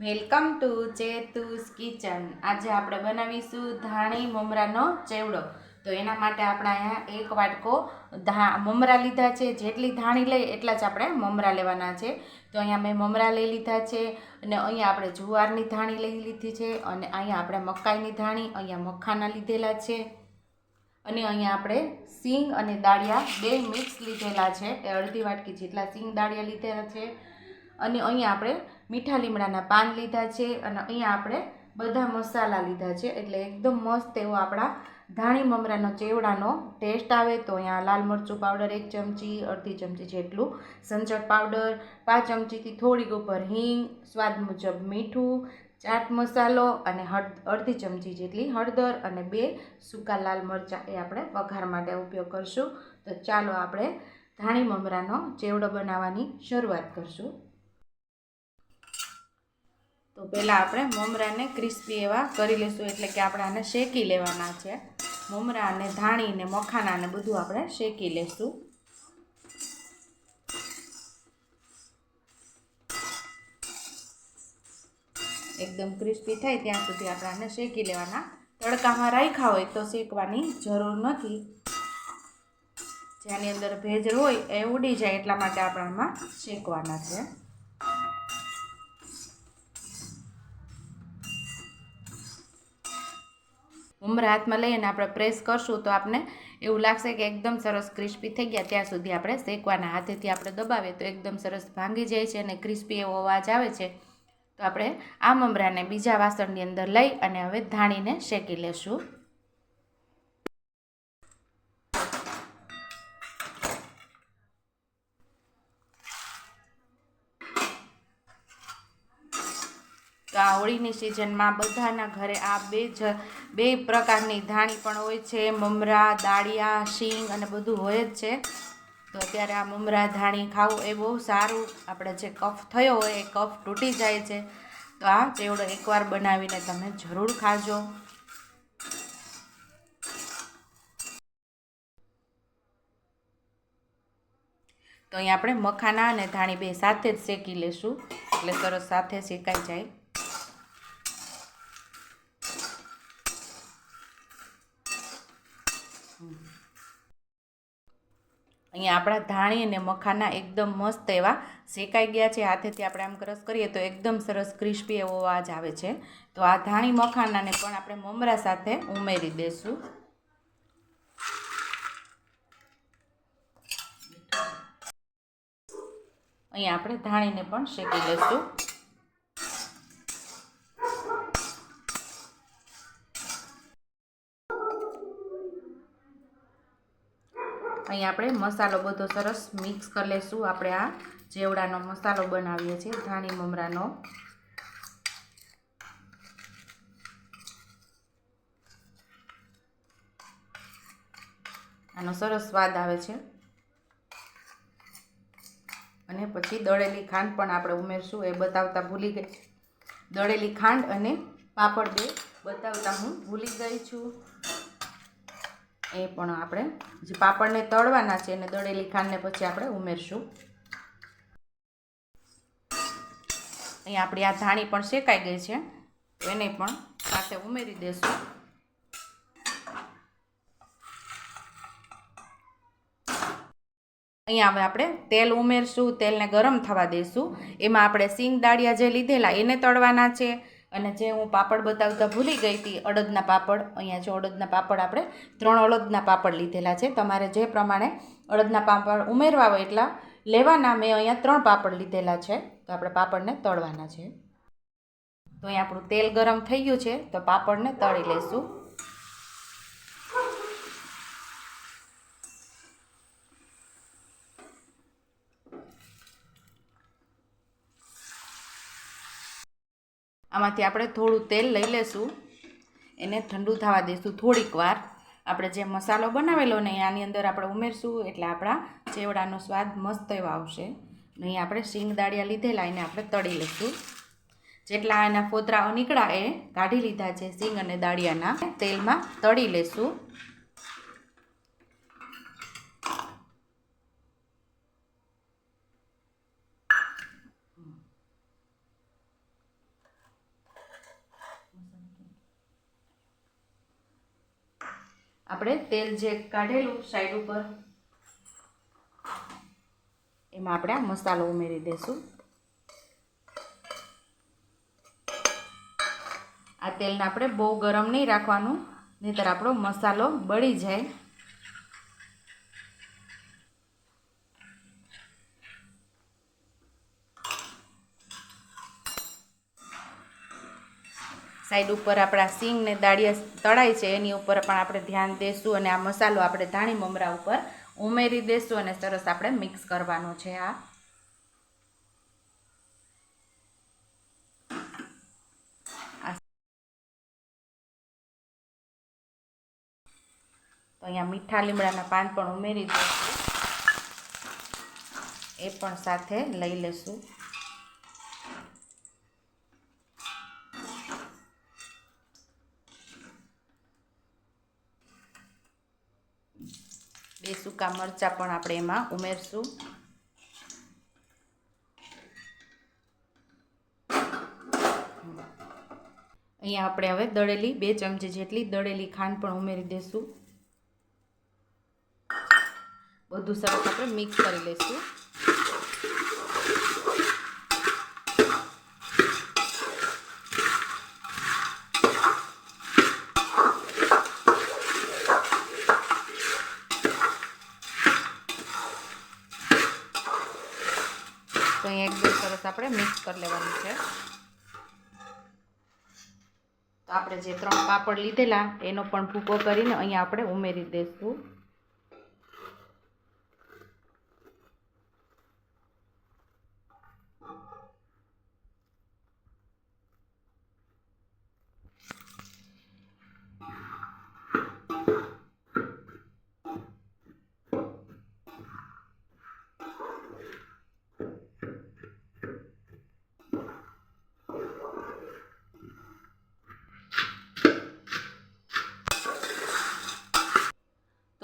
Welcome to ચેતુસ kitchen. આજે આપણે બનાવીશું ધાણી મમરાનો ચેવડો. તો એના માટે આપણે અહીંયા એક વાટકો ધા, મમરા લીધા છે. જેટલી ધાણી લઈ એટલા જ આપણે મમરા લેવાના છે. તો અહીંયા મેં મમરા લઈ લીધા છે અને અહીંયા આપણે જુવારની ધાણી લઈ લીધી છે અને અહીંયા આપણે મકાઈની ધાણી અહીંયા મખાના લીધેલા છે. અને અહીંયા આપણે સિંગ અને દાળિયા બે મિક્સ લીધેલા છે. એ અડધી વાટકી જેટલા સિંગ દાળિયા લીધેલા છે. અને અહીંયા આપણે મીઠા લીમડાના પાન લીધા છે અને અહીંયા આપણે બધા મસાલા લીધા છે. એટલે એકદમ મસ્ત એવો આપણા ધાણી મમરાનો ચેવડાનો ટેસ્ટ આવે તો અહીંયા લાલ મરચું પાવડર એક ચમચી, અડધી ચમચી જેટલું સંચળ પાવડર પાંચ ચમચીથી થોડીક ઉપર હિંગ, સ્વાદ મુજબ મીઠું, ચાટ મસાલો અને હળ, અડધી ચમચી જેટલી હળદર અને બે સૂકા લાલ મરચાં એ આપણે વઘાર માટે ઉપયોગ કરશું. તો ચાલો આપણે ધાણી મમરાનો ચેવડો બનાવવાની શરૂઆત કરશું. તો પહેલાં આપણે મમરાને ક્રિસ્પી એવા કરી લઈશું એટલે કે આપણે આને શેકી લેવાના છે. મમરા અને ધાણી ને મખાના ને બધું આપણે શેકી લઈશું એકદમ ક્રિસ્પી થાય ત્યાં સુધી આપણે આને શેકી લેવાના. તડકામાં રાખ્યા હોય તો શેકવાની જરૂર નથી. જેની અંદર ભેજ હોય એ ઉડી જાય એટલા માટે આપણે આમાં શેકવાના છે. ઉમરા હાથમાં લઈને આપણે પ્રેસ કરશું તો આપણે એવું લાગશે કે એકદમ સરસ ક્રિસ્પી થઈ ગયા. ત્યાં સુધી આપણે શેકવાના હાથેથી આપણે દબાવીએ તો એકદમ સરસ ભાંગી જાય છે અને ક્રિસ્પી એવો અવાજ આવે છે. તો આપણે આ મમરાને બીજા વાસણની અંદર લઈ અને હવે ધાણીને શેકી લેશું. આ હોળીની સિઝનમાં બધાના ઘરે આ બે જ, બે પ્રકારની ધાણી પણ હોય છે. મમરા, દાળિયા, શીંગ અને બધું હોય જ છે. તો અત્યારે આ મમરા ધાણી ખાવું એ બહુ સારું. આપણે જે કફ થયો હોય એ કફ તૂટી જાય છે. તો આ ચેવડો એકવાર બનાવીને તમે જરૂર ખાજો. તો અહીંયા આપણે મખાના અને ધાણી બે સાથે જ શેકી લેશું. એટલે સરસ સાથે શેકાઈ જાય. અહીંયા આપણા ધાણી અને મખાના એકદમ મસ્ત એવા શેકાઈ ગયા છે. હાથેથી આપણે આમ ક્રશ કરીએ તો એકદમ સરસ ક્રિસ્પી એવો અવાજ આવે છે. તો આ ધાણી મખાનાને પણ આપણે મમરા સાથે ઉમેરી દઈશું અહીંયા આપણે ધાણીને પણ શેકી લઈશું અહીં આપણે મસાલો બધો સરસ મિક્સ કરી લઈશું આપણે આ જેવડાનો મસાલો બનાવીએ છીએ, ધાણી મમરાનો. આનો સરસ સ્વાદ આવે છે. અને પછી દળેલી ખાંડ પણ આપણે ઉમેરશું. એ બતાવતા ભૂલી ગઈ. દળેલી ખાંડ અને પાપડ બે બતાવતા હું ભૂલી ગઈ છું. એ પણ આપણે જે પાપડને તળવાના છે અને દળેલી ખાંડને પછી આપણે ઉમેરશું. અહીંયા આપણી આ ધાણી પણ શેકાઈ ગઈ છે. એને પણ સાથે ઉમેરી દઈશું અહીંયા હવે આપણે તેલ ઉમેરશું, તેલને ગરમ થવા દઈશું એમાં આપણે સિંગ દાળિયા જે લીધેલા, એને તળવાના છે. અને જે હું પાપડ બતાવતા ભૂલી ગઈ હતી, અડદના પાપડ, અહીંયા જો અડદના પાપડ આપણે ત્રણ અડદના પાપડ લીધેલા છે. તમારે જે પ્રમાણે અડદના પાપડ ઉમેરવા હોય એટલા લેવાના, મેં અહીંયા ત્રણ પાપડ લીધેલા છે. તો આપણે પાપડને તળવાના છે. તો અહીંયા આપણું તેલ ગરમ થઈ ગયું છે. તો પાપડને તળી લઈશું. આમાંથી આપણે થોડું તેલ લઈ લેશું. એને ઠંડુ થવા દઈશું થોડીક વાર. આપણે જે મસાલો બનાવેલો ને આની અંદર આપણે ઉમેરશું એટલે આપણા ચેવડાનો સ્વાદ મસ્ત એવો આવશે. નહીં આપણે શીંગ દાળિયા લીધેલા, એને આપણે તળી લઈશું જેટલા એના ફોતરાઓ નીકળ્યા એ કાઢી લીધા છે શીંગ અને દાળિયાના. તેલમાં તળી લેશું. આપણે તેલ જે કાઢેલું સાઈડ ઉપર, એમાં આપણે આ મસાલો ઉમેરી દઈશું આ તેલને આપણે બહુ ગરમ નહીં રાખવાનું, નહીંતર આપણો મસાલો બળી જાય. સાઈડ ઉપર આપણા સિંગ ને દાળિયા તળાય છે, એની ઉપર પણ આપણે ધ્યાન દેશું અને આ મસાલો આપણે ધાણી મમરા ઉપર ઉમેરી દેશું અને સરસ આપણે મિક્સ કરવાનો છે આ. અહીંયા મીઠા લીમડાના પાન પણ ઉમેરી દઈશું એ પણ સાથે લઈ લેશું. બે સૂકા મરચાં પણ આપણે એમાં ઉમેરશું. અહીંયા આપણે હવે દળેલી, બે ચમચી જેટલી દળેલી ખાંડ પણ ઉમેરી દઈશું બધું સરસ આપણે મિક્સ કરી લઈશું તો અહીંયા એકદમ સરસ આપણે મિક્સ કરી લેવાનું છે. તો આપણે જે ત્રણ પાપડ લીધેલા, એનો પણ ભૂકો કરીને અહીંયા આપણે ઉમેરી દઈશું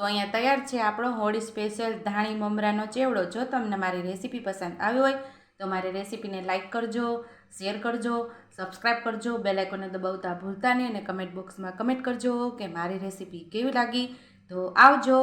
તો અહીંયા તૈયાર છે આપણો હોળી સ્પેશિયલ ધાણી મમરાનો ચેવડો. જો તમને મારી રેસીપી પસંદ આવી હોય તો મારી રેસીપીને લાઇક કરજો, શેર કરજો સબસ્ક્રાઈબ કરજો બેલાઇકોને દબાવતા ભૂલતા નહીં અને કમેન્ટ બોક્સમાં કમેન્ટ કરજો કે મારી રેસીપી કેવી લાગી. તો આવજો.